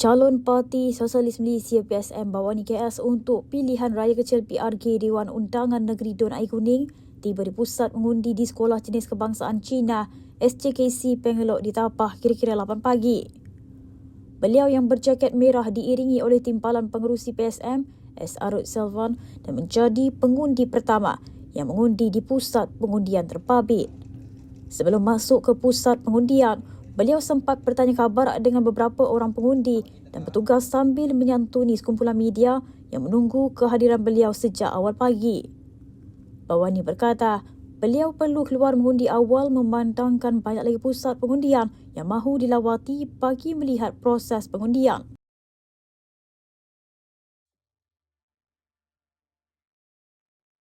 calon Parti Sosialis Malaysia PSM Bawani KS untuk pilihan raya kecil PRG Dewan Undangan Negeri Dun Air Kuning tiba di pusat mengundi di Sekolah Jenis Kebangsaan Cina SJKC Pengelok di Tapah kira-kira 8 pagi. Beliau yang berjaket merah diiringi oleh timpalan pengerusi PSM S. Arut Selvan dan menjadi pengundi pertama yang mengundi di pusat pengundian terpabit. Sebelum masuk ke pusat pengundian, beliau sempat bertanya khabar dengan beberapa orang pengundi dan petugas sambil menyantuni sekumpulan media yang menunggu kehadiran beliau sejak awal pagi. Bawani berkata, beliau perlu keluar mengundi awal memandangkan banyak lagi pusat pengundian yang mahu dilawati bagi melihat proses pengundian.